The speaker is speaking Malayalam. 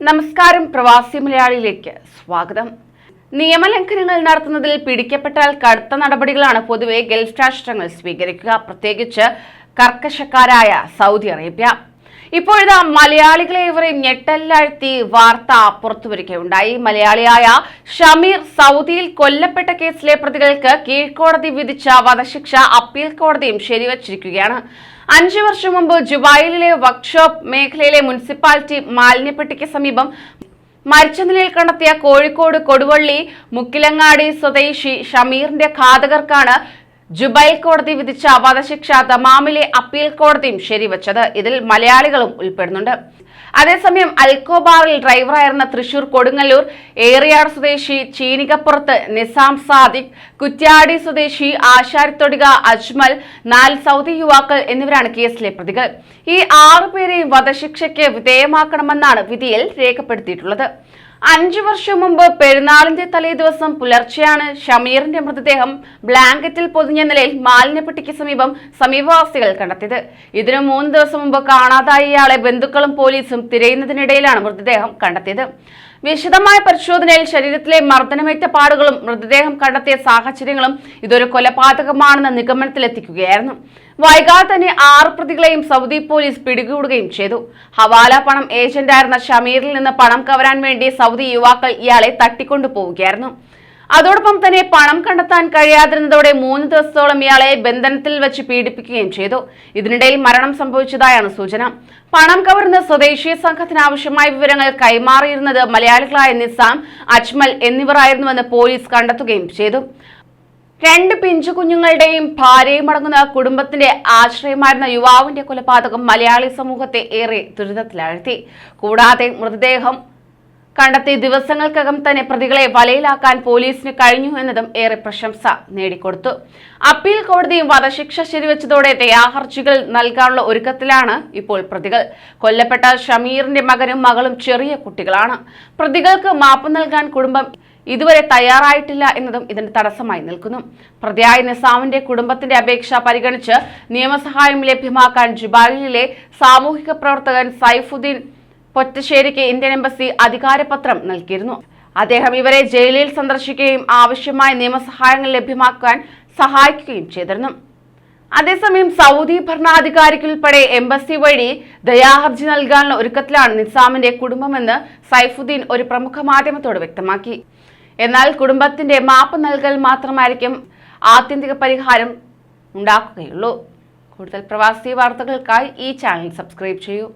നമസ്കാരം പ്രവാസി മലയാളിയിലേക്ക് സ്വാഗതം. നിയമലംഘനങ്ങൾ നടത്തുന്നതിൽ പിടിക്കപ്പെട്ടാൽ കടുത്ത നടപടികളാണ് പൊതുവെ ഗൾഫ് രാഷ്ട്രങ്ങൾ സ്വീകരിക്കുക. പ്രത്യേകിച്ച് കർക്കശക്കാരായ സൗദി അറേബ്യ. ഇപ്പോഴിതാ മലയാളികളെ ഇവരെ ഞെട്ടല്ലാഴ്ത്തി വാർത്ത പുറത്തുവരികയുണ്ടായി. മലയാളിയായ ഷമീർ സൗദിയിൽ കൊല്ലപ്പെട്ട കേസിലെ പ്രതികൾക്ക് കീഴ്ക്കോടതി വിധിച്ച വധശിക്ഷ അപ്പീൽ കോടതിയും ശരിവച്ചിരിക്കുകയാണ്. അഞ്ചു വർഷം മുമ്പ് ജുബായിലെ വർക്ക്ഷോപ്പ് മേഖലയിലെ മുനിസിപ്പാലിറ്റി മാലിന്യപ്പെട്ടിക്ക് സമീപം മരിച്ച നിലയിൽ കണ്ടെത്തിയ കോഴിക്കോട് കൊടുവള്ളി മുക്കിലങ്ങാടി സ്വദേശി ഷമീറിന്റെ ഘാതകർക്കാണ് ജുബൈൽ കോടതി വിധിച്ച വധശിക്ഷ ദമാമിലെ അപ്പീൽ കോടതിയും ശരിവച്ചത് ഇതിൽ മലയാളികളും ഉൾപ്പെടുന്നുണ്ട്. അതേസമയം അൽക്കോബാറിൽ ഡ്രൈവറായിരുന്ന തൃശൂർ കൊടുങ്ങല്ലൂർ ഏറിയാട് സ്വദേശി ചീനികപ്പുറത്ത് നിസാം സാദിഖ് കുറ്റ്യാടി സ്വദേശി ആശാരിത്തൊടിക അജ്മൽ നാല് സൗദി യുവാക്കൾ എന്നിവരാണ് കേസിലെ പ്രതികൾ. ഈ ആറുപേരെയും വധശിക്ഷയ്ക്ക് വിധേയമാക്കണമെന്നാണ് വിധിയിൽ രേഖപ്പെടുത്തിയിട്ടുള്ളത്. അഞ്ചു വർഷം മുമ്പ് പെരുന്നാളിന്റെ തലേ ദിവസം പുലർച്ചെയാണ് ഷമീറിന്റെ മൃതദേഹം ബ്ലാങ്കറ്റിൽ പൊതിഞ്ഞ നിലയിൽ മാലിന്യപ്പെട്ടിക്ക് സമീപം സമീപവാസികൾ കണ്ടെത്തിയത്. ഇതിനു മൂന്ന് ദിവസം മുമ്പ് കാണാതായ ഇയാളെ ബന്ധുക്കളും പോലീസും തിരയുന്നതിനിടയിലാണ് മൃതദേഹം കണ്ടെത്തിയത്. വിശദമായ പരിശോധനയിൽ ശരീരത്തിലെ മർദ്ദനമേറ്റ പാടുകളും മൃതദേഹം കണ്ടെത്തിയ സാഹചര്യങ്ങളും ഇതൊരു കൊലപാതകമാണെന്ന നിഗമനത്തിലെത്തിക്കുകയായിരുന്നു. വൈകാതെ തന്നെ ആറ് പ്രതികളെയും സൗദി പോലീസ് പിടികൂടുകയും ചെയ്തു. ഹവാല പണം ഏജന്റായിരുന്ന ഷമീറിൽ നിന്ന് പണം കവരാൻ വേണ്ടി സൗദി യുവാക്കൾ ഇയാളെ തട്ടിക്കൊണ്ടു പോവുകയായിരുന്നു. അതോടൊപ്പം തന്നെ പണം കണ്ടെത്താൻ കഴിയാതിരുന്നതോടെ മൂന്ന് ദിവസത്തോളം ഇയാളെ ബന്ധനത്തിൽ വെച്ച് പീഡിപ്പിക്കുകയും ചെയ്തു. ഇതിനിടയിൽ മരണം സംഭവിച്ചതായാണ് സൂചന. പണം കവർന്ന് സ്വദേശീയ സംഘത്തിന് ആവശ്യമായ വിവരങ്ങൾ കൈമാറിയിരുന്നത് മലയാളികളായ നിസാം അജ്മൽ എന്നിവർ ആയിരുന്നുവെന്ന് പോലീസ് കണ്ടെത്തുകയും ചെയ്തു. രണ്ട് പിഞ്ചു കുഞ്ഞുങ്ങളുടെയും ഭാര്യയും അടങ്ങുന്ന കുടുംബത്തിന്റെ ആശ്രയമായിരുന്ന യുവാവിന്റെ കൊലപാതകം മലയാളി സമൂഹത്തെ ഏറെ ദുരിതത്തിലാഴ്ത്തി. കൂടാതെ മൃതദേഹം കണ്ടെത്തി ദിവസങ്ങൾക്കകം തന്നെ പ്രതികളെ വലയിലാക്കാൻ പോലീസിന് കഴിഞ്ഞു എന്നതും ഏറെ പ്രശംസ നേടിക്കൊടുത്തു. അപ്പീൽ കോടതിയും വധശിക്ഷ ശരിവെച്ചതോടെ ദയാഹർജികൾ നൽകാനുള്ള ഒരുക്കത്തിലാണ് ഇപ്പോൾ പ്രതികൾ. കൊല്ലപ്പെട്ട ഷമീറിന്റെ മകനും മകളും ചെറിയ കുട്ടികളാണ്. പ്രതികൾക്ക് മാപ്പ് നൽകാൻ കുടുംബം ഇതുവരെ തയ്യാറായിട്ടില്ല എന്നതും ഇതിന് തടസ്സമായി നിൽക്കുന്നു. പ്രതിയായ നിസാമിന്റെ കുടുംബത്തിന്റെ അപേക്ഷ പരിഗണിച്ച് നിയമസഹായം ലഭ്യമാക്കാൻ ജുബാലിലെ സാമൂഹിക പ്രവർത്തകൻ സൈഫുദ്ദീൻ പൊറ്റശ്ശേരിക്ക് ഇന്ത്യൻ എംബസി അധികാരപത്രം നൽകിയിരുന്നു. അദ്ദേഹം ഇവരെ ജയിലിൽ സന്ദർശിക്കുകയും ആവശ്യമായ നിയമസഹായങ്ങൾ ലഭ്യമാക്കാൻ സഹായിക്കുകയും ചെയ്തിരുന്നു. അതേസമയം സൗദി ഭരണാധികാരിക്കുൾപ്പെടെ എംബസി വഴി ദയാഹർജി നൽകാനുള്ള ഒരുക്കത്തിലാണ് നിസാമിന്റെ കുടുംബമെന്ന് സൈഫുദ്ദീൻ ഒരു പ്രമുഖ മാധ്യമത്തോട് വ്യക്തമാക്കി. എന്നാൽ കുടുംബത്തിന്റെ മാപ്പ് നൽകൽ മാത്രമായിരിക്കും ആത്യന്തിക പരിഹാരം ഉണ്ടാക്കുകയുള്ളൂ. കൂടുതൽ പ്രവാസി വാർത്തകൾക്കായി ഈ ചാനൽ സബ്സ്ക്രൈബ് ചെയ്യൂ.